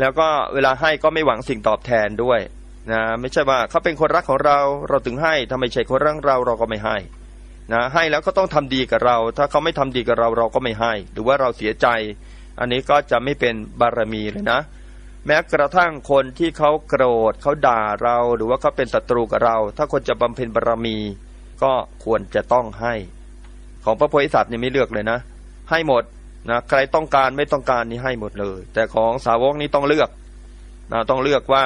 แล้วก็เวลาให้ก็ไม่หวังสิ่งตอบแทนด้วยนะไม่ใช่ว่าเขาเป็นคนรักของเราเราถึงให้ถ้าไมใช่คนรักเราเราก็ไม่ให้นะให้แล้วก็ต้องทำดีกับเรา ถ้าเขาไม่ทำดีกับเราเราก็ไม่ให้ หรือว่าเราเสียใจ อันนี้ก็จะไม่เป็นบารมีเลยนะ แม้กระทั่งคนที่เขาโกรธเขาด่าเราหรือว่าเขาเป็นศัตรูกับเรา ถ้าคนจะบำเพ็ญบารมี ก็ควรจะต้องให้ ของพระโพธิสัตว์นี่ไม่เลือกเลยนะ ให้หมด นะใครต้องการไม่ต้องการนี่ให้หมดเลย แต่ของสาวกนี้ต้องเลือกนะต้องเลือกว่า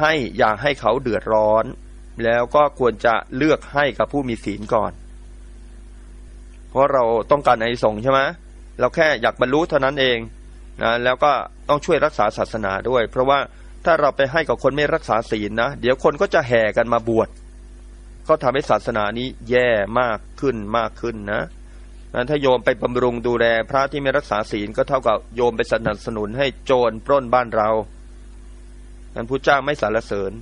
ให้อย่าให้เขาเดือดร้อน แล้วก็ควรจะเลือกให้กับผู้มีศีลก่อน เพราะเราต้องการอานิสงส์ใช่ไหมเราแค่อยากบรรลุเท่านั้นเองนะแล้วก็ต้องช่วยรักษาศาสนาด้วย เพราะว่าถ้าเราไปให้กับคนไม่รักษาศีลนะ เดี๋ยวคนก็จะแห่กันมาบวชก็ทำให้ศาสนานี้แย่มากขึ้นมากขึ้นนะ นั้นถ้าโยมไปบำรุงดูแลพระที่ไม่รักษาศีลก็เท่ากับโยมไปสนับสนุนให้โจรปล้นบ้านเรานั้นพระเจ้าไม่สรรเสริญ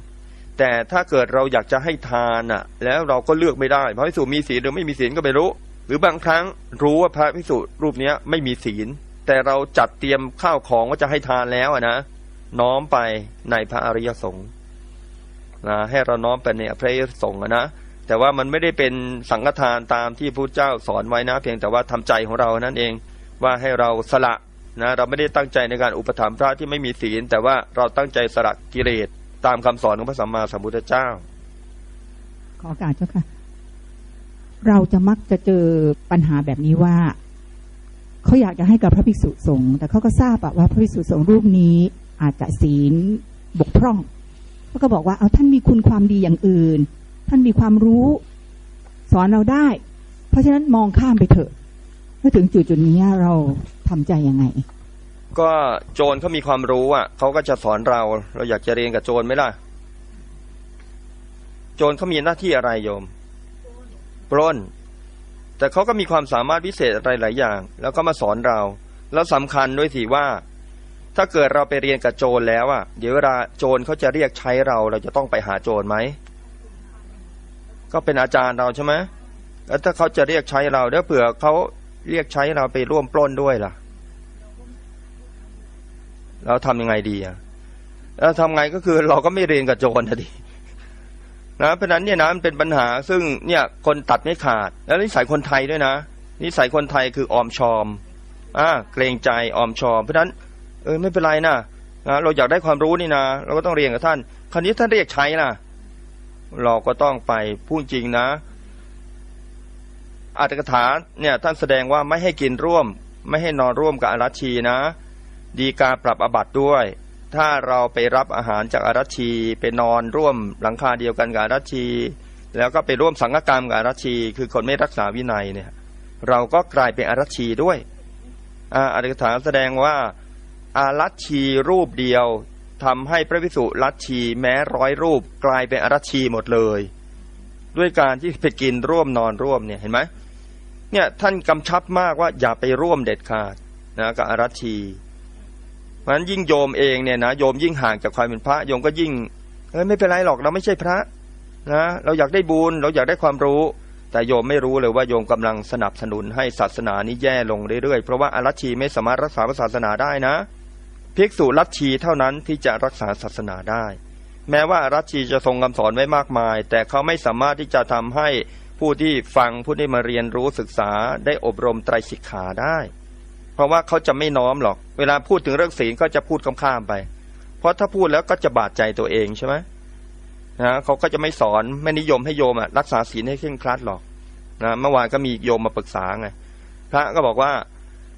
แต่ถ้าเกิดเราอยากจะให้ทานอะ แล้วเราก็เลือกไม่ได้พระพิสุมีศีลหรือไม่มีศีลก็ไม่รู้ หรือบางครั้งรู้ว่าพระพิสุรูปเนี้ยไม่มีศีล แต่เราจัดเตรียมข้าวของว่าจะให้ทานแล้วอะนะน้อมไปในพระอริยสงฆ์นะให้เราน้อมไปในพระอริยสงฆ์นะ แต่ว่ามันไม่ได้เป็นสังฆทานตามที่พระเจ้าสอนไว้นะ เพียงแต่ว่าทำใจของเรานั่นเองว่าให้เราสละนะเราไม่ได้ตั้งใจในการอุปถัมภ์พระที่ไม่มีศีล แต่ว่าเราตั้งใจสละกิเลสตามคำสอนของพระสัมมาสัมพุทธเจ้า ขอโอกาสเจ้าค่ะ เราจะมักจะเจอปัญหาแบบนี้ว่าเขาอยากจะให้กับพระภิกษุสงฆ์แต่เขาก็ทราบอะว่าพระภิกษุสงฆ์รูปนี้อาจจะศีลบกพร่องเขาก็บอกว่าเอาท่านมีคุณความดีอย่างอื่น ท่านมีความรู้ สอนเราได้ เพราะฉะนั้นมองข้ามไปเถอะเมื่อถึงจุดจุดนี้เราทำใจยังไง ก็โจรเขามีความรู้อะเขาก็จะสอนเรา เราอยากจะเรียนกับโจรไหมล่ะ โจรเขามีหน้าที่อะไรโยมปล้น แต่เขาก็มีความสามารถพิเศษอะไรหลายอย่าง แล้วก็มาสอนเรา แล้วสำคัญด้วยสิว่า ถ้าเกิดเราไปเรียนกับโจรแล้วอะ เดี๋ยวเวลาโจรเขาจะเรียกใช้เรา เราจะต้องไปหาโจรไหม ก็เป็นอาจารย์เราใช่ไหมแล้วถ้าเขาจะเรียกใช้เราเดี๋ยวเผื่อเขาเรียกใช้เราไปร่วมปล้นด้วยล่ะ เราทำยังไงดีอะแล้วทำไงก็คือเราก็ไม่เรียนกับโจรนะดินะเพราะนั้นเนี่ยนะมันเป็นปัญหาซึ่งเนี่ยคนตัดไม่ขาด แล้วนิสัยคนไทยด้วยนะนิสัยคนไทยคือออมชอมอ่าเกรงใจออมชอม เพราะฉะนั้นเออไม่เป็นไรนะนะเราอยากได้ความรู้นี่นะเราก็ต้องเรียนกับท่าน คราวนี้ท่านเรียกใช้นะ เราก็ต้องไปพูดจริงนะ อัตถกถาเนี่ยท่านแสดงว่าไม่ให้กินร่วม ไม่ให้นอนร่วมกับอารัชีนะ ดีการปรับอบัตด้วย ถ้าเราไปรับอาหารจากอารัชีไปนอนร่วมหลังคาเดียวกันกับอารัชี แล้วก็ไปร่วมสังฆกรรมกับอารัชี คือคนไม่รักษาวินัยเนี่ยเราก็กลายเป็นอารัชีด้วยอัตถกถาแสดงว่าอารัชีรูปเดียว ทำให้พระภิกษุรัชชีแม้ร้อยรูปกลายเป็นอรัชชีหมดเลย ด้วยการที่ไปกินร่วมนอนร่วมเนี่ยเห็นไหมเนี่ยท่านกำชับมากว่าอย่าไปร่วมเด็ดขาดนะกับอรัชชีเพราะฉะนั้นยิ่งโยมเองเนี่ยนะโยมยิ่งห่างจากความเป็นพระโยมก็ยิ่งเอ้ยไม่เป็นไรหรอกเราไม่ใช่พระนะเราอยากได้บุญเราอยากได้ความรู้ แต่โยมไม่รู้เลยว่าโยมกำลังสนับสนุนให้ศาสนานี้แย่ลงเรื่อยๆเพราะว่าอารัชีไม่สามารถรักษาศาสนาได้นะ ภิกษุรัชชีเท่านั้นที่จะรักษาศาสนาได้ แม้ว่ารัชชีจะทรงคำสอนไว้มากมาย แต่เขาไม่สามารถที่จะทำให้ผู้ที่ฟังผู้ที่มาเรียนรู้ศึกษาได้อบรมไตรสิกขาได้ เพราะว่าเขาจะไม่น้อมหรอก เวลาพูดถึงเรื่องศีลก็จะพูดข้ามๆไป เพราะถ้าพูดแล้วก็จะบาดใจตัวเองใช่ไหมนะเขาก็จะไม่สอนไม่นิยมให้โยมอะรักษาศีลให้เคร่งครัดหรอกนะเมื่อวานก็มีโยมมาปรึกษาไงพระก็บอกว่า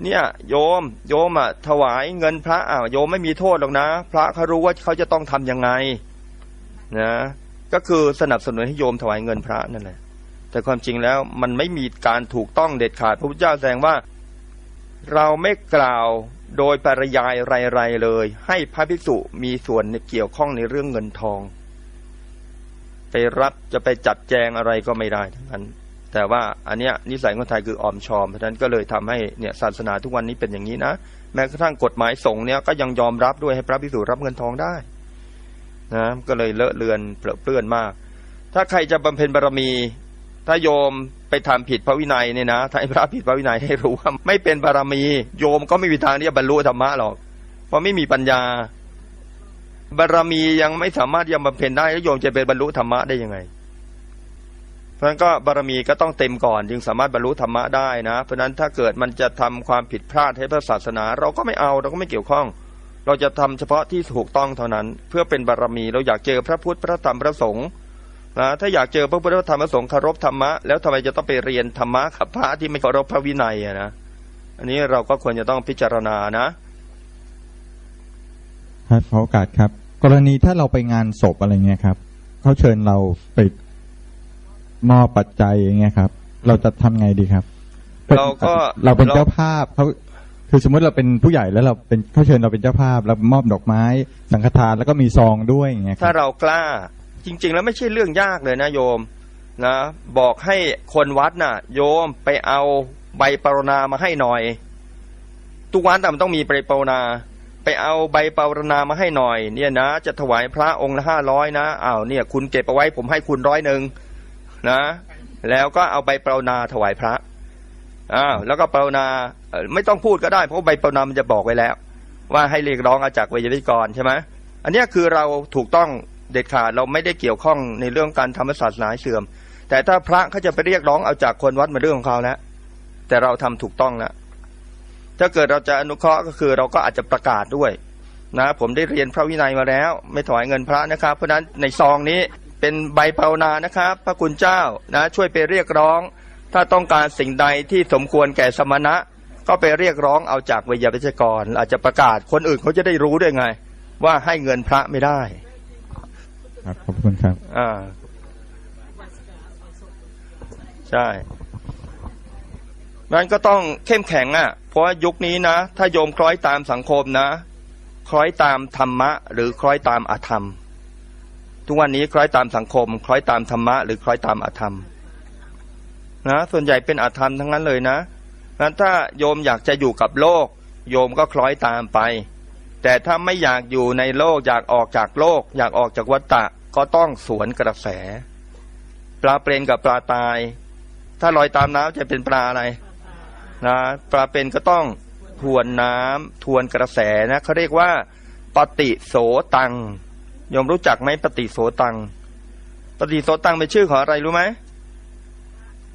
เนี่ย โยม โยมอะถวายเงินพระอะโยมไม่มีโทษหรอกนะ พระเขารู้ว่าเขาจะต้องทำยังไงนะก็คือสนับสนุนให้โยมถวายเงินพระนั่นแหละแต่ความจริงแล้วมันไม่มีการถูกต้องเด็ดขาดพระพุทธเจ้าแสดงว่า เราไม่กล่าวโดยปริยายไรๆเลย ให้พระภิกษุมีส่วนเกี่ยวข้องในเรื่องเงินทอง ไปรับจะไปจัดแจงอะไรก็ไม่ได้ทั้งนั้น แต่ว่าอันเนี้ยนิสัยคนไทยคือออมชอมเพราะฉะนั้นก็เลยทำให้เนี่ยศาสนาทุกวันนี้เป็นอย่างนี้นะแม้กระทั่งกฎหมายสงฆ์เนี่ยก็ยังยอมรับด้วยให้พระภิกษุรับเงินทองได้นะก็เลยเลอะเลือนเปรอะเปื้อนมาก ถ้าใครจะบำเพ็ญบารมี ถ้าโยมไปทำผิดพระวินัยเนี่ยนะถ้าให้พระผิดพระวินัยให้รู้ว่าไม่เป็นบารมี โยมก็ไม่มีทางที่จะบรรลุธรรมะหรอก เพราะไม่มีปัญญา บารมียังไม่สามารถยังบำเพ็ญได้แล้วโยมจะไปบรรลุธรรมะได้ยังไง ราะฉะนั้นก็บารมีก็ต้องเต็มก่อน จึงสามารถบรรลุธรรมะได้นะ เพราะฉะนั้นถ้าเกิดมันจะทำความผิดพลาดให้พระศาสนา เราก็ไม่เอาเราก็ไม่เกี่ยวข้อง เราจะทำเฉพาะที่ถูกต้องเท่านั้น เพื่อเป็นบารมีเราอยากเจอพระพุทธพระธรรมพระสงฆ์นะถ้าอยากเจอพระพุทธพระธรรมพระสงฆ์คารพธรรมะแล้วทำไมจะต้องไปเรียนธรรมะกับพระที่ไม่เคารพพระวินัยนะอันนี้เราก็ควรจะต้องพิจารณานะครับขอโอกาสครับ กรณีถ้าเราไปงานศพอะไรเงี้ยครับเขาเชิญเราไป มอบปัจจัยอย่างเงี้ยครับ เราจะทำไงดีครับ เราก็เราเป็นเราเจ้าภาพเขาคือสมมติเราเป็นผู้ใหญ่แล้วเราเป็นเขาเชิญเราเป็นเจ้าภาพเรามอบดอกไม้ สังฆทานแล้วก็มีซองด้วยอย่างเงี้ยคถ้ารับเรากล้าจริง ๆ แล้วไม่ใช่เรื่องยากเลยนะโยมนะบอกให้คนวัดน่ะ โยมไปเอาใบปรณามาให้หน่อย ทุกวันแต่มันต้องมีใบปรณา ไปเอาใบปรณามาให้หน่อย เนี่ยนะ จะถวายพระองค์ละห้าร้อยนะอ้าวเนี่ย คุณเก็บเอาไว้ผมให้คุณร้อยหนึ่ง นะ แล้วก็เอาใบปรณาถวายพระอ้าวแล้วก็ปราเอ่อไม่ต้องพูดก็ได้ เพราะใบปรณามันจะบอกไว้แล้ว ว่าให้เรียกร้องอาจากวิยวิกรใช่ไหมอันนี้คือเราถูกต้องเด็ดขาดเราไม่ได้เกี่ยวข้องในเรื่องการทำศาสนาเสื่อม แต่ถ้าพระเขาจะไปเรียกร้องเอาจากคนวัดมาเรื่องของเขาแล้วแต่เราทำถูกต้องแล้วถ้าเกิดเราจะอนุเคราะห์ก็คือเราก็อาจจะประกาศด้วยนะผมได้เรียนพระวินัยมาแล้ว ไม่ถวายเงินพระนะครับ เพราะฉะนั้นในซองนี้ เป็นใบภาวนานะครับ พระคุณเจ้านะช่วยไปเรียกร้อง ถ้าต้องการสิ่งใดที่สมควรแก่สมณะ ก็ไปเรียกร้องเอาจากวิยาวิจกร อาจจะประกาศคนอื่นเขาจะได้รู้ด้วยไง ว่าให้เงินพระไม่ได้ ครับขอบคุณครับ อ่า ใช่นั้นก็ต้องเข้มแข็งอะ เพราะว่ายุคนี้นะ ถ้าโยมคล้อยตามสังคมนะ คล้อยตามธรรมะ หรือคล้อยตามอธรรม ทุกวันนี้คล้อยตามสังคม คล้อยตามธรรมะ หรือคล้อยตามอาธรรมนะส่วนใหญ่เป็นอาธรรมทั้งนั้นเลยนะนั้นถ้าโยมอยากจะอยู่กับโลก โยมก็คล้อยตามไป แต่ถ้าไม่อยากอยู่ในโลกอยากออกจากโลก อยากออกจากวัฏฏะก็ต้องสวนกระแส ปลาเป็นกับปลาตาย ถ้าลอยตามน้ำจะเป็นปลาอะไรนะปลาเป็นก็ต้องทวนน้ำทวนกระแสนะเขาเรียกว่า ปฏิโสตัง ยมรู้จักไหมปฏิโสตัง ปฏิโสตังเป็นชื่อของอะไรรู้ไหม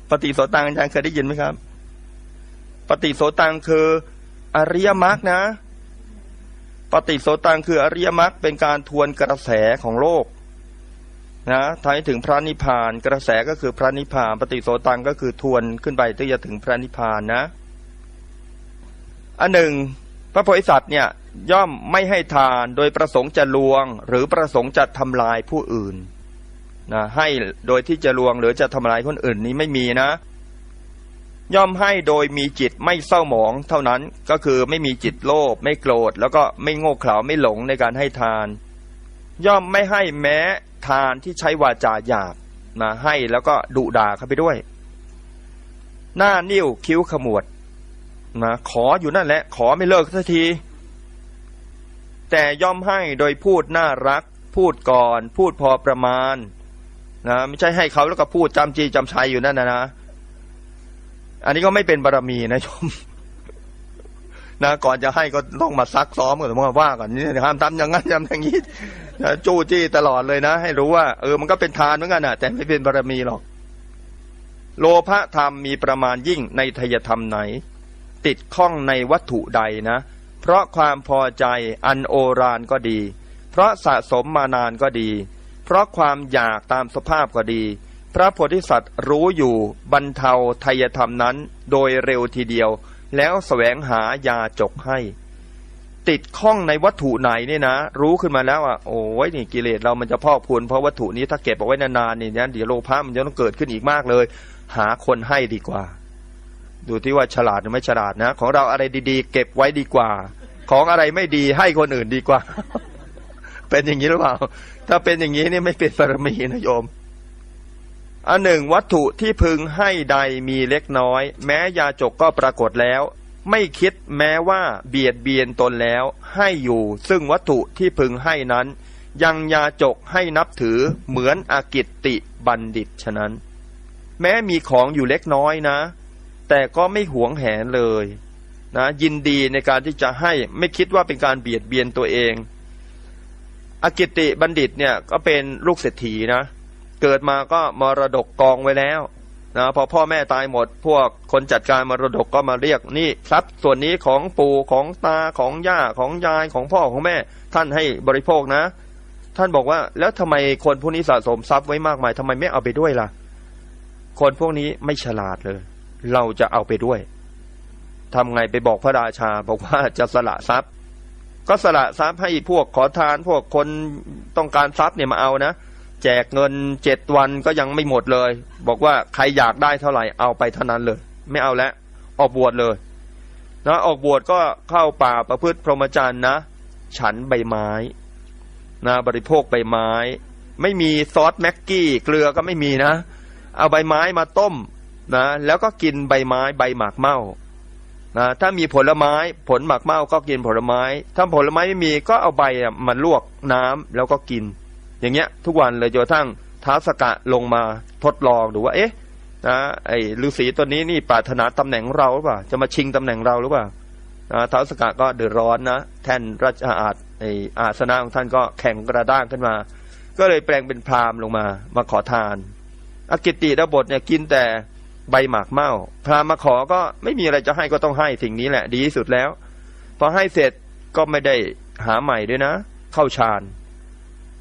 ปฏิโสตังอาจารย์เคยได้ยินไหมครับ ปฏิโสตังคืออริยมรรคนะ ปฏิโสตังคืออริยมรรคเป็นการทวนกระแสของโลกนะทำให้ถึงพระนิพพาน กระแสก็คือพระนิพพาน ปฏิโสตังก็คือทวนขึ้นไปที่จะถึงพระนิพพานนะ อันหนึ่ง พระโพธิสัตว์เนี่ยย่อมไม่ให้ทานโดยประสงค์จะลวง หรือประสงค์จะทำลายผู้อื่นนะให้โดยที่จะลวงหรือจะทำลายคนอื่นนี้ไม่มีนะ ย่อมให้โดยมีจิตไม่เศร้าหมองเท่านั้นก็คือไม่มีจิตโลภไม่โกรธ แล้วก็ไม่โง่เขลาไม่หลงในการให้ทาน ย่อมไม่ให้แม้ทานที่ใช้วาจาหยาบมาให้แล้วก็ดุด่าเข้าไปด้วย หน้านิ้วคิ้วขมวด นะขออยู่นั่นแหละ ขอไม่เลิกสักที แต่ย่อมให้โดยพูดน่ารัก พูดก่อน พูดพอประมาณนะไม่ใช่ให้เขาแล้วก็พูดจำจีจำชัยอยู่นั่นนะนะ อันนี้ก็ไม่เป็นบารรมีนะโยมนะก่อนจะให้ก็ต้องมาซักซ้อมก่อนมาว่าก่อนนี่ห้ามทำอย่างนั้นทำอย่างนี้นะจู้จี้ตลอดเลยนะ ให้รู้ว่า เออมันก็เป็นทานเหมือนกันนะแต่ไม่เป็นบารรมีหรอก โลภะธรรมมีประมาณยิ่งในทยธรรมไหน ติดข้องในวัตถุใดนะ เพราะความพอใจอันโอรานก็ดี เพราะสะสมมานานก็ดี เพราะความอยากตามสภาพก็ดี พระโพธิสัตว์รู้อยู่บรรเทาทยธรรมนั้นโดยเร็วทีเดียว แล้วแสวงหายาจกให้ ติดข้องในวัตถุไหนเนี่ยนะ รู้ขึ้นมาแล้วอะโอ้ยนี่กิเลสเรามันจะพอกพูนเพราะวัตถุนี้ถ้าเก็บเอาไว้นานๆนี่นะเดี๋ยวโลภะมันจะต้องเกิดขึ้นอีกมากเลย หาคนให้ดีกว่า ดูที่ว่าฉลาดหรือไม่ฉลาดนะ ของเราอะไรดี ๆ เก็บไว้ดีกว่า ของอะไรไม่ดีให้คนอื่นดีกว่า เป็นอย่างนี้หรือเปล่า ถ้าเป็นอย่างนี้นี่ไม่เป็นบารมีนะโยมอันหนึ่งวัตถุที่พึงให้ใดมีเล็กน้อย แม้ยาจกก็ปรากฏแล้ว ไม่คิดแม้ว่าเบียดเบียนตนแล้ว ให้อยู่ ซึ่งวัตถุที่พึงให้นั้น ยังยาจกให้นับถือเหมือนอากิตติบัณฑิตฉะนั้น แม้มีของอยู่เล็กน้อยนะ แต่ก็ไม่หวงแหนเลยนะยินดีในการที่จะให้ไม่คิดว่าเป็นการเบียดเบียนตัวเอง อกิติบัณฑิตเนี่ยก็เป็นลูกเศรษฐีนะเกิดมาก็มรดกกองไว้แล้วนะพอพ่อแม่ตายหมด พวกคนจัดการมรดกก็มาเรียกนี่ทรัพย์ส่วนนี้ของปู่ของตาของย่าของยายของพ่อของแม่ ท่านให้บริโภคนะ ท่านบอกว่าแล้วทำไมคนพวกนี้สะสมทรัพย์ไว้มากมายทำไมไม่เอาไปด้วยล่ะ คนพวกนี้ไม่ฉลาดเลย เราจะเอาไปด้วยทำไงไปบอกพระราชาบอกว่าจะสละทรัพย์ ก็สละทรัพย์ให้พวกขอทานพวกคนต้องการทรัพย์เนี่ยมาเอานะแจกเงินเจ็ดวันก็ยังไม่หมดเลย บอกว่าใครอยากได้เท่าไหร่เอาไปเท่านั้นเลย ไม่เอาแล้วออกบวชเลยนะออกบวชก็เข้าป่าประพฤติพรหมจรรย์นะ ฉันใบไม้นะบริโภคใบไม้ ไม่มีซอสแม็กกี้เกลือก็ไม่มีนะ เอาใบไม้มาต้ม นะแล้วก็กินใบไม้ใบหมากเม่านะถ้ามีผลไม้ผลหมากเม่าก็กินผลไม้ ถ้าผลไม้ไม่มีก็เอาใบอะมาลวกน้ำแล้วก็กิน อย่างเงี้ยทุกวันเลยจนกระทั่งท้าวสกะลงมาทดลองดูว่าเอ๊ะนะไอ้ฤาษีตัวนี้นี่ปรารถนาตำแหน่งเราหรือเปล่าจะมาชิงตำแหน่งเราหรือเปล่านะท้าวสกะก็เดือดร้อนนะแท่นราชอาณไอ้อาสนะของท่านก็แข็งกระด้างขึ้นมา ก็เลยแปลงเป็นพราหมณ์ลงมามาขอทาน อกิตติดาบทเนี่ยกินแต่ ใบหมากเม่าพราหมณ์มาขอก็ไม่มีอะไรจะให้ก็ต้องให้สิ่งนี้แหละ ดีที่สุดแล้ว พอให้เสร็จก็ไม่ได้หาใหม่ด้วยนะ เข้าฌาน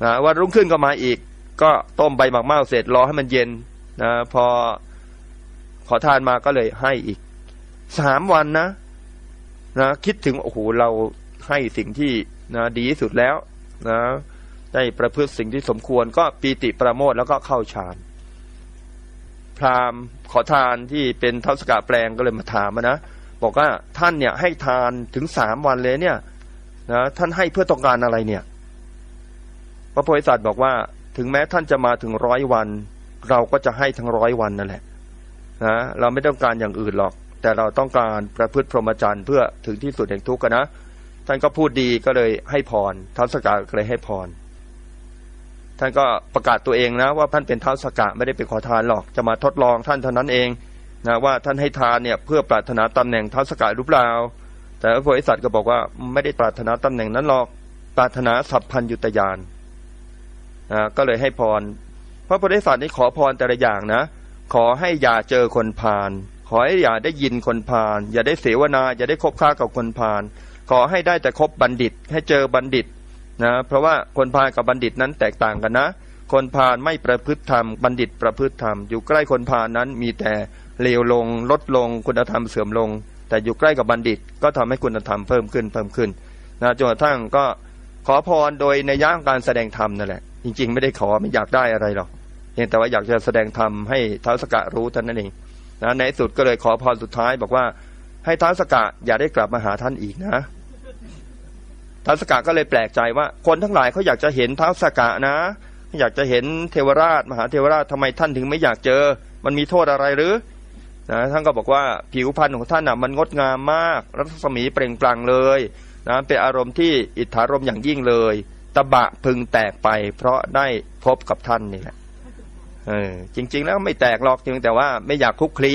นะวันรุ่งขึ้นก็มาอีก ก็ต้มใบหมากเม่าเสร็จรอให้มันเย็นนะพอขอทานมาก็เลยให้อีกสามวันนะนะคิดถึงโอ้โหเราให้สิ่งที่นะดีที่สุดแล้วนะได้ประพฤติสิ่งที่สมควรก็ปีติประโมทแล้วก็เข้าฌาน พราหมณ์ขอทานที่เป็นเท้าสกาแปลงก็เลยมาถามนะบอกว่าท่านเนี่ยให้ทานถึงสามวันเลยเนี่ยนะท่านให้เพื่อต้องการอะไรเนี่ย พระโพธิสัตว์บอกว่าถึงแม้ท่านจะมาถึงร้อยวัน เราก็จะให้ทั้งร้อยวันนั่นแหละนะเราไม่ต้องการอย่างอื่นหรอก แต่เราต้องการประพฤติพรหมจรรย์เพื่อถึงที่สุดแห่งทุกข์กันนะท่านก็พูดดีก็เลยให้พรท้าวสกาก็เลยให้พร ท่านก็ประกาศตัวเองนะว่าท่านเป็นเท้าสกะไม่ได้เป็นขอทานหรอกจะมาทดลองท่านเท่านั้นเองนะว่าท่านให้ทานเนี่ยเพื่อปรารถนาตำแหน่งเท้าสกะหรือเปล่า แต่พระโพธิสัตว์ก็บอกว่าไม่ได้ปรารถนาตำแหน่งนั้นหรอกปรารถนาสัพพัญยุตยานนะก็เลยให้พรพระโพธิสัตว์นี่ขอพรแต่ละอย่างนะ ขอให้อย่าเจอคนพาลขอให้อย่าได้ยินคนพาลอย่าได้เสวนาอย่าได้คบค้ากับคนพาลขอให้ได้แต่คบบัณฑิต ให้เจอบัณฑิต นะเพราะว่าคนพาลกับบัณฑิตนั้นแตกต่างกันนะ คนพาลไม่ประพฤติธรรมบัณฑิตประพฤติธรรม อยู่ใกล้คนพาลนั้นมีแต่เลวลง ลดลงคุณธรรมเสื่อมลง แต่อยู่ใกล้กับบัณฑิต ก็ทำให้คุณธรรมเพิ่มขึ้นเพิ่มขึ้นนะจนกระทั่งก็ขอพรโดยในย่างการแสดงธรรมนั่นแหละ จริง ๆ ไม่ได้ขอไม่อยากได้อะไรหรอกเพียงแต่ว่าอยากจะแสดงธรรมให้ท้าวสกะรู้ท่านั้นเองนะในสุดก็เลยขอพรสุดท้ายบอกว่าให้ท้าวสกะอย่าได้กลับมาหาท่านอีกนะ ท้าวสกะก็เลยแปลกใจว่า คนทั้งหลายเขาอยากจะเห็นท้าวสกะนะ อยากจะเห็นเทวราช มหาเทวราชทำไมท่านถึงไม่อยากเจอ มันมีโทษอะไรหรือนะท่านก็บอกว่าผิวพรรณของท่านน่ะมันงดงามมาก รัศมีเปล่งปลั่งเลยนะเป็นอารมณ์ที่อิทธารมอย่างยิ่งเลยตะบะพึงแตกไป เพราะได้พบกับท่านนี่แหละเออจริง ๆ แล้วไม่แตกหรอกเพียงแต่ว่าไม่อยากคลุกคลี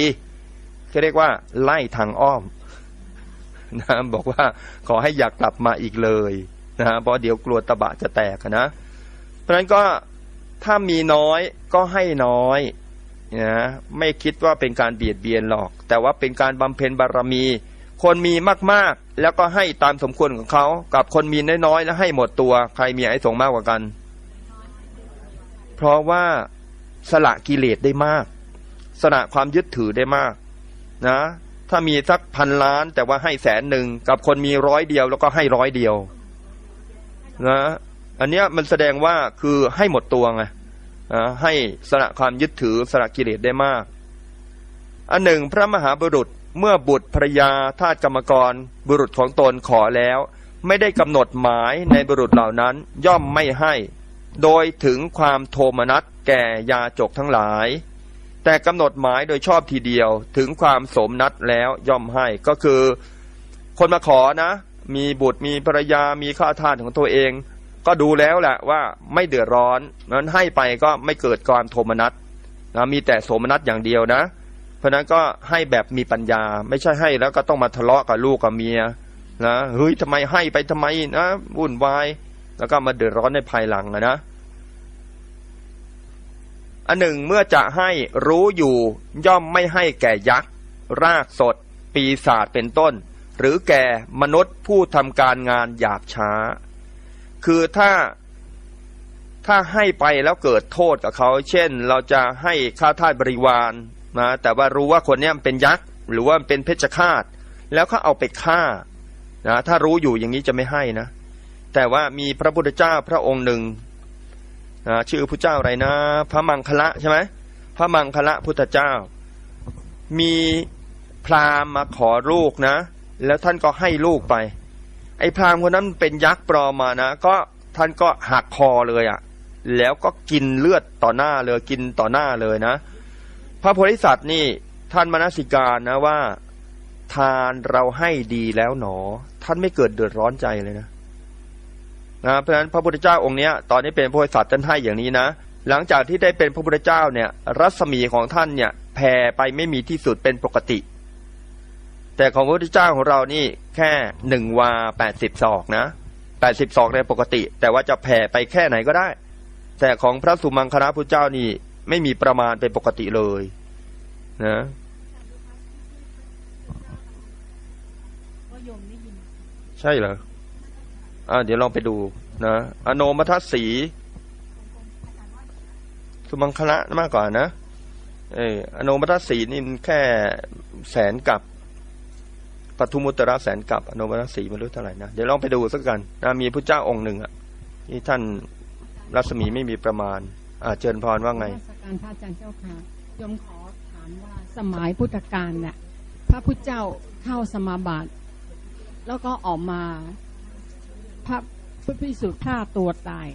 ก็เรียกว่าไล่ทางอ้อม นะบอกว่าขอให้อยากกลับมาอีกเลยนะเพราะเดี๋ยวกลัวตะบะจะแตกนะ เพราะนั้นก็ถ้ามีน้อยก็ให้น้อยนะไม่คิดว่าเป็นการเบียดเบียนหรอก แต่ว่าเป็นการบำเพ็ญบารมี คนมีมากๆ แล้วก็ให้ตามสมควรของเขา กับคนมีน้อยๆแล้วให้หมดตัว ใครมีไอ้สงมากกว่ากัน เพราะว่าสละกิเลสได้มาก สละความยึดถือได้มากนะ ถ้ามีสักพันล้าน แต่ว่าให้แสนหนึ่งกับคนมีร้อยเดียว แล้วก็ให้ร้อยเดียวนะอันเนี้ยมันแสดงว่าคือให้หมดตัวไงนะให้สละความยึดถือสละกิเลสได้มาก อันหนึ่งพระมหาบุรุษเมื่อบุตรภรยาทาสกรรมกร บุรุษของตนขอแล้ว ไม่ได้กำหนดหมายในบุรุษเหล่านั้นย่อมไม่ให้ โดยถึงความโทมนัสแก่ยาจกทั้งหลาย แต่กำหนดหมายโดยชอบทีเดียวถึงความสมนัดแล้วย่อมให้ก็คือ คนมาขอนะ มีบุตรมีภรรยามีข้าทาสของตัวเอง ก็ดูแล้วแหละว่าไม่เดือดร้อนนั้นให้ไปก็ไม่เกิดความโทมนัสนะมีแต่โสมนัสอย่างเดียวนะ เพราะนั้นก็ให้แบบมีปัญญา ไม่ใช่ให้แล้วก็ต้องมาทะเลาะกับลูกกับเมียนะเฮ้ยทำไมให้ไปทำไมนะวุ่นวายแล้วก็มาเดือดร้อนในภายหลังนะ อันหนึ่งเมื่อจะให้รู้อยู่ ย่อมไม่ให้แก่ยักษ์ รากสด ปีศาจเป็นต้น หรือแก่มนุษย์ผู้ทำการงานหยาบช้า คือถ้าถ้าให้ไปแล้วเกิดโทษกับเขา เช่น เราจะให้ข้าทาสบริวารนะแต่ว่ารู้ว่าคนนี้มันเป็นยักษ์ หรือว่ามันเป็นเพชฌฆาต แล้วเขาเอาไปฆ่านะถ้ารู้อยู่อย่างนี้จะไม่ให้นะ แต่ว่ามีพระพุทธเจ้าพระองค์หนึ่ง ชื่อพระเจ้าอะไรนะ พระมังคละใช่ไหมพระมังคละพุทธเจ้า มีพราหมณ์มาขอลูกนะ แล้วท่านก็ให้ลูกไป ไอ้พราหมณ์คนนั้นเป็นยักษ์ปลอมมานะ ก็ท่านก็หักคอเลยอะ่ะ แล้วก็กินเลือดต่อหน้าเลยกินต่อหน้าเลยนะ พระโพธิสัตว์นี่ท่านมนสิการนะว่า ทานเราให้ดีแล้วหนอ ท่านไม่เกิดเดือดร้อนใจเลยนะ นะเพราะฉะนั้นพระพุทธเจ้าองค์เนี้ยตอนนี้เป็นพระโพธิสัตว์ท่านให้อย่างนี้นะ หลังจากที่ได้เป็นพระพุทธเจ้าเนี่ยรัศมีของท่านเนี่ยแผ่ไปไม่มีที่สุดเป็นปกติ แต่ของพระพุทธเจ้าของเรานี่แค่หนึ่งวาแปดสิบศอกนะแปดสิบศอกในปกติ แต่ว่าจะแผ่ไปแค่ไหนก็ได้ แต่ของพระสุมังคณะพุทธเจ้านี่ไม่มีประมาณเป็นปกติเลยนะใช่เหรอ อ่าเดี๋ยวลองไปดูนะอโนมัทสีสุมังคละมากกว่านะเอออโนมัทสีนี่มันแค่แสนกับปทุมุตระแสนกับอโนมัทสีไม่รู้เท่าไหร่นะเดี๋ยวลองไปดูสักกันนะมีพระเจ้าองค์หนึ่งอะที่ท่านรัศมีไม่มีประมาณอ่าเจริญพรว่าไงสการพระอาจารย์เจ้าค่ะยมขอถามว่าสมัยพุทธกาลเนี่ยพระพุทธเจ้าเข้าสมาบัติแล้วก็ออกมา พระพุทธพิสุทธิ์ฆ่าตัวตาย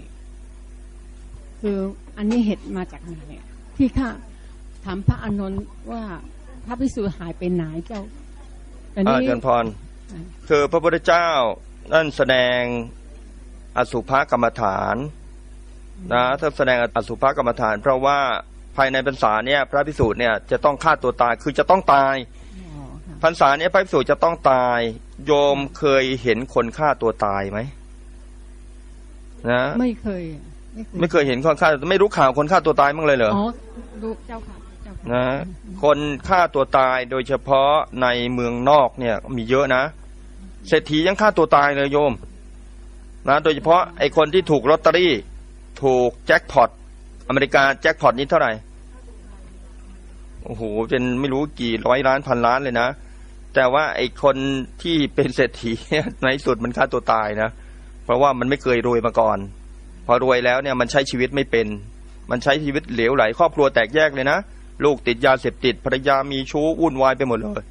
คืออันนี้เหตุมาจากไหนอะที่ข้าถามพระอานนท์ว่าพระพิสุทธิ์หายไปไหนเจ้าแต่อ่านี้เจริญพร คือพระพุทธเจ้านั่นแสดงอสุภกรรมฐานนะท่านแสดงอสุภกรรมฐาน เพราะว่าภายในพรรษาเนี่ย พระพิสูจน์เนี่ยจะต้องฆ่าตัวตายคือจะต้องตายอ๋อค่ะ พรรษาเนี่ยพระพิสูจน์จะต้องตาย โยมเคยเห็นคนฆ่าตัวตายไหมนะไม่เคย ไม่เคยไม่เคยเห็นคนฆ่า ไม่รู้ข่าวคนฆ่าตัวตายมั้างเลยเหรออ๋อดูเจ้าค่ะเจ้าค่ะนะคนฆ่าตัวตายโดยเฉพาะในเมืองนอกเนี่ย มีเยอะนะเศรษฐียังฆ่าตัวตายเลยโยม นะโดยเฉพาะไอ้คนที่ถูกลอตเตอรี่ ถูกแจ็คพอตอเมริกาแจ็คพอตนี้เท่าไหร่โอ้โหเป็นไม่รู้กี่ร้อยล้านพันล้านเลยนะ แต่ว่าไอ้คนที่เป็นเศรษฐีในสุดมันฆ่าตัวตายนะ เพราะว่ามันไม่เคยรวยมาก่อน พอรวยแล้วเนี่ยมันใช้ชีวิตไม่เป็น มันใช้ชีวิตเหลวไหล ครอบครัวแตกแยกเลยนะ ลูกติดยาเสพติดภรรยามีชู้วุ่นวายไปหมดเลย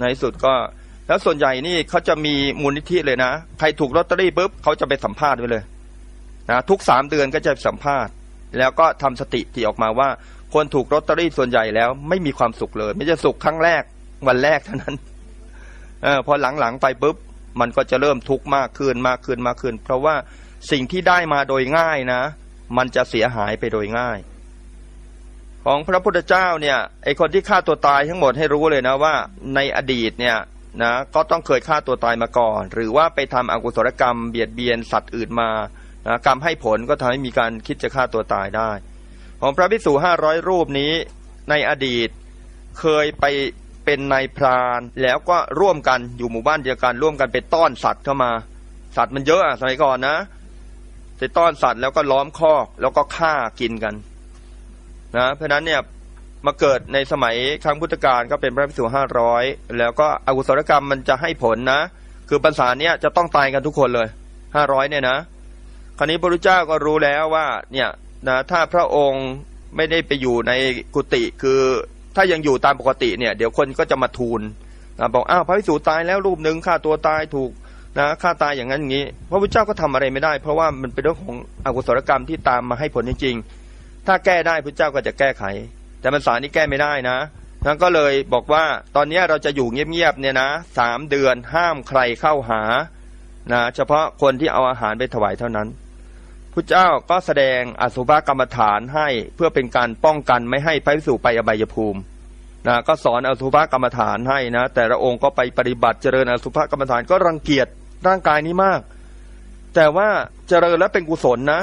ในสุดก็แล้วส่วนใหญ่นี่เขาจะมีมูลนิธิเลยนะ ใครถูกลอตเตอรี่ปุ๊บเขาจะไปสัมภาษณ์ไว้เลยนะทุกสามเดือนก็จะสัมภาษณ์ แล้วก็ทำสติที่ออกมาว่าคนถูกลอตเตอรี่ส่วนใหญ่แล้วไม่มีความสุขเลย ไม่ใช่สุขครั้งแรกวันแรกเท่านั้น ออพอหลังๆไปปุ๊บมันก็จะเริ่มทุกข์มากขึ้นมากขึ้นมากขึ้น เพราะว่าสิ่งที่ได้มาโดยง่ายนะ มันจะเสียหายไปโดยง่าย ของพระพุทธเจ้าเนี่ยไอคนที่ฆ่าตัวตายทั้งหมดให้รู้เลยนะว่าในอดีตเนี่ยนะก็ต้องเคยฆ่าตัวตายมาก่อน หรือว่าไปทำอกุศลกรรมเบียดเบียนสัตว์อื่นมานะกรรมให้ผลก็ทำให้มีการคิดจะฆ่าตัวตายได้ ของพระภิกษุห้าร้อยรูปนี้ในอดีตเคยไป เป็นนายพราน แล้วก็ร่วมกันอยู่หมู่บ้านเดียวกันร่วมกันไปต้อนสัตว์เข้ามา สัตว์มันเยอะอะสมัยก่อนนะไปต้อนสัตว์แล้วก็ล้อมคอกแล้วก็ฆ่ากินกันนะเพราะนั้นเนี่ยมาเกิดในสมัยครั้งพุทธกาลก็เป็นพระภิกษุห้าร้อยแล้วก็อกุศลกรรมมันจะให้ผลนะ คือปัญษาเนี่ยจะต้องตายกันทุกคนเลยห้าร้อยเนี่ยนะ คราวนี้พระพุทธเจ้าก็รู้แล้วว่าเนี่ยนะถ้าพระองค์ไม่ได้ไปอยู่ในกุฏิคือ ถ้ายังอยู่ตามปกติเนี่ย เดี๋ยวคนก็จะมาทูลนะบอกอ้าวพระภิกษุตายแล้วรูปหนึ่งฆ่าตัวตายถูกนะฆ่าตายอย่างนั้นอย่างนี้ พระพุทธเจ้าก็ทำอะไรไม่ได้ เพราะว่ามันเป็นเรื่องของอกุศลกรรมที่ตามมาให้ผลจริงๆ ถ้าแก้ได้พระเจ้าก็จะแก้ไข แต่มันสารนี้แก้ไม่ได้นะนั้นก็เลยบอกว่าตอนนี้เราจะอยู่เงียบๆเนี่ยนะสามเดือนห้ามใครเข้าหานะเฉพาะคนที่เอาอาหารไปถวายเท่านั้น พระเจ้าก็แสดงอสุภกรรมฐานให้เพื่อเป็นการป้องกันไม่ให้พระภิกษุไปอบายภูมินะก็สอนอสุภกรรมฐานให้นะแต่ละองค์ก็ไปปฏิบัติเจริญอสุภกรรมฐานก็รังเกียจร่างกายนี้มาก แต่ว่าเจริญแล้วเป็นกุศลนะ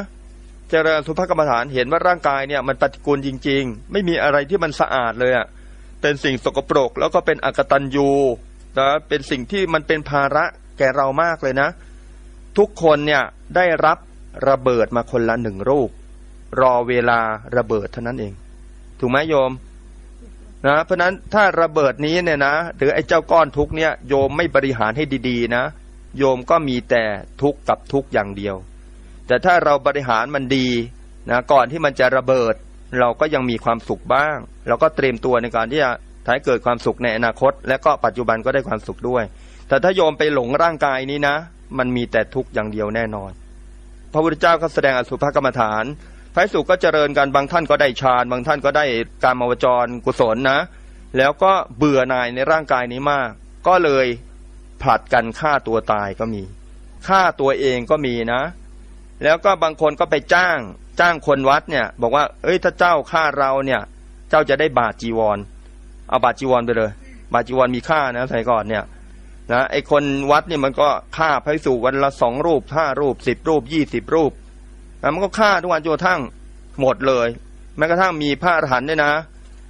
เจริญอสุภกรรมฐานเห็นว่าร่างกายเนี่ยมันปฏิกูลจริง ๆ ไม่มีอะไรที่มันสะอาดเลยอะ่ะเป็นสิ่งสกปรก แล้วก็เป็นอกตัญญูนะเป็นสิ่งที่มันเป็นภาระแก่เรามากเลยนะ ทุกคนเนี่ยได้รับ ระเบิดมาคนละหนึ่งรูป รอเวลาระเบิดเท่านั้นเอง ถูกไหมโยมนะเพราะนั้นถ้าระเบิดนี้เนี่ยนะหรือไอ้เจ้าก้อนทุกเนี่ยโยมไม่บริหารให้ดีๆ นะ โยมก็มีแต่ทุกข์กับทุกข์อย่างเดียว แต่ถ้าเราบริหารมันดีนะก่อนที่มันจะระเบิด เราก็ยังมีความสุขบ้าง เราก็เตรียมตัวในการที่จะทำให้เกิดความสุขในอนาคต และก็ปัจจุบันก็ได้ความสุขด้วย แต่ถ้าโยมไปหลงร่างกายนี้นะ มันมีแต่ทุกข์อย่างเดียวแน่นอน พระพุทธเจ้าก็แสดงอสุภกรรมฐานพระสุก็เจริญกันบางท่านก็ได้ฌานบางท่านก็ได้การมวจรกุศลนะ แล้วก็เบื่อหน่ายในร่างกายนี้มาก ก็เลยผลัดกันฆ่าตัวตายก็มีฆ่าตัวเองก็มีนะ แล้วก็บางคนก็ไปจ้างจ้างคนวัดเนี่ย บอกว่า เอ้ยถ้าเจ้าฆ่าเราเนี่ย เจ้าจะได้บาทจีวร เอาบาทจีวรไปเลย บาทจีวรมีค่านะสมัยก่อนเนี่ย นะไอคนวัดเนี่ยมันก็ฆ่าพระภิกษุวันละสองรูปห้ารูปสิบรูปยี่สิบรูปนะมันก็ฆ่าทุกวันจนกระทั่งหมดเลย แม้กระทั่งมีพระอรหันต์ด้วยนะ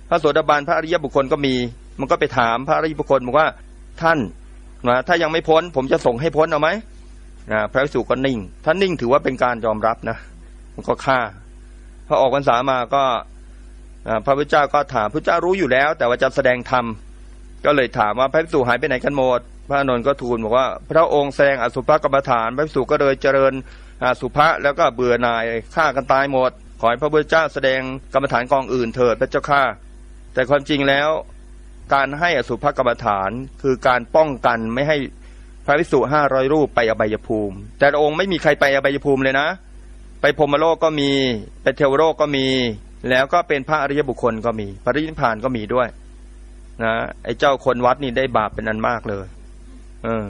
พระโสดาบันพระอริยบุคคลก็มี มันก็ไปถามพระอริยบุคคลบอกว่าท่านนะถ้ายังไม่พ้น ผมจะส่งให้พ้นเอาไหมนะพระภิกษุก็นิ่งถ้านิ่งถือว่าเป็นการยอมรับนะ มันก็ฆ่าพอออกพรรษามาก็พระพุทธเจ้าก็ถามพระเจ้ารู้อยู่แล้ว แต่ว่าจะแสดงธรรมก็เลยถามว่าพระภิกษุหายไปไหนกันหมด พระนนท์ก็ทูลบอกว่า พระองค์แสดงอสุภกรรมฐานพระภิกษุก็เลยเจริญอสุภะแล้วก็เบื่อหน่ายฆ่ากันตายหมด ขอให้พระพุทธเจ้าแสดงกรรมฐานกองอื่นเถิดพระเจ้าข้าแต่ความจริงแล้วการให้อสุภกรรมฐานคือการป้องกันไม่ให้พระภิกษุห้าร้อยรูปไปอบายภูมิ แต่องค์ไม่มีใครไปอบายภูมิเลยนะ ไปพรมโลกก็มีไปเทวโลกก็มี แล้วก็เป็นพระอริยบุคคลก็มีพระริพานก็มีด้วยนะไอ้เจ้าคนวัดนี่ได้บาปเป็นอันมากเลย เออ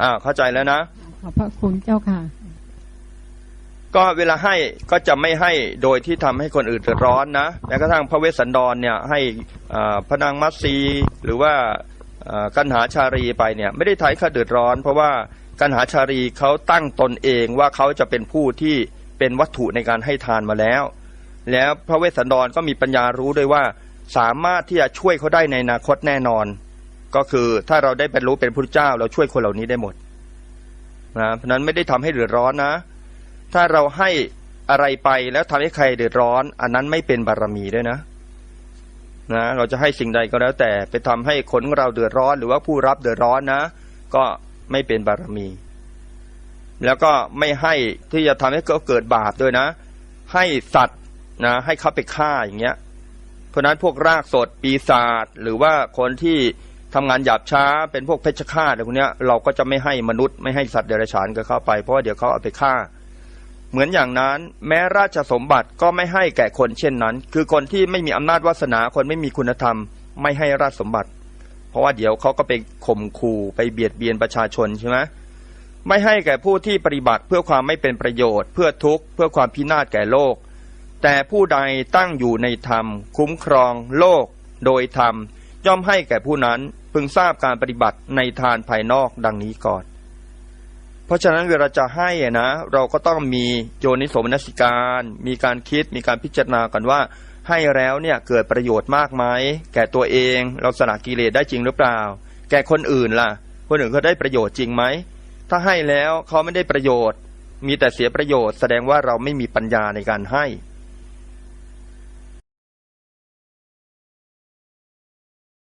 อ่าเข้าใจแล้วนะขอบพระคุณเจ้าค่ะ ก็เวลาให้ก็จะไม่ให้โดยที่ทำให้คนอื่นเดือดร้อนนะแม้กระทั่งพระเวสสันดรเนี่ย ให้อ่าพระนางมัตสีหรือว่าอ่ากันหาชารีไปเนี่ย ไม่ได้ไถ่ข้าเดือดร้อน เพราะว่ากันหาชารีเขาตั้งตนเองว่าเขาจะเป็นผู้ที่เป็นวัตถุในการให้ทานมาแล้ว แล้วพระเวสสันดรก็มีปัญญารู้ด้วยว่าสามารถที่จะช่วยเขาได้ในอนาคตแน่นอน ก็คือถ้าเราได้บรรลุเป็นพระเจ้า เราช่วยคนเหล่านี้ได้หมดนะเพราะนั้นไม่ได้ทำให้เดือดร้อนนะ ถ้าเราให้อะไรไปแล้วทำให้ใครเดือดร้อน อันนั้นไม่เป็นบารมีด้วยนะนะเราจะให้สิ่งใดก็แล้วแต่ไปทำให้คนเราเดือดร้อน หรือว่าผู้รับเดือดร้อนนะ ก็ไม่เป็นบารมี แล้วก็ไม่ให้ที่จะทำให้เขาเกิดบาปด้วยนะ ให้สัตว์นะให้เขาไปฆ่าอย่างเงี้ย เพราะฉะนั้นพวกรากสดปีศาจหรือว่าคนที่ ทำงานหยาบช้าเป็นพวกเพชฌฆาตอะไรพวกเนี้ยเราก็จะไม่ให้มนุษย์ไม่ให้สัตว์เดรัจฉานกับเข้าไปเพราะว่าเดี๋ยวเขาเอาไปฆ่า เหมือนอย่างนั้นแม้ราชสมบัติก็ไม่ให้แก่คนเช่นนั้น คือคนที่ไม่มีอำนาจวาสนาคนไม่มีคุณธรรม ไม่ให้ราชสมบัติ เพราะว่าเดี๋ยวเขาก็ไปข่มขู่ไปเบียดเบียนประชาชนใช่ไหมไม่ให้แก่ผู้ที่ปฏิบัติเพื่อความไม่เป็นประโยชน์ เพื่อทุกข์เพื่อความพินาศแก่โลก แต่ผู้ใดตั้งอยู่ในธรรม คุ้มครองโลก โดยธรรม ย่อมให้แก่ผู้นั้นพึงทราบการปฏิบัติในทานภายนอกดังนี้ก่อน เพราะฉะนั้นเวลาจะให้นะเราก็ต้องมีโยนิโสมนสิการ มีการคิดมีการพิจารณากันว่า ให้แล้วเนี่ยเกิดประโยชน์มากไหมแก่ตัวเองเราสละกิเลสได้จริงหรือเปล่า แก่คนอื่นล่ะ คนอื่นเขาได้ประโยชน์จริงไหมถ้าให้แล้วเขาไม่ได้ประโยชน์ มีแต่เสียประโยชน์ แสดงว่าเราไม่มีปัญญาในการให้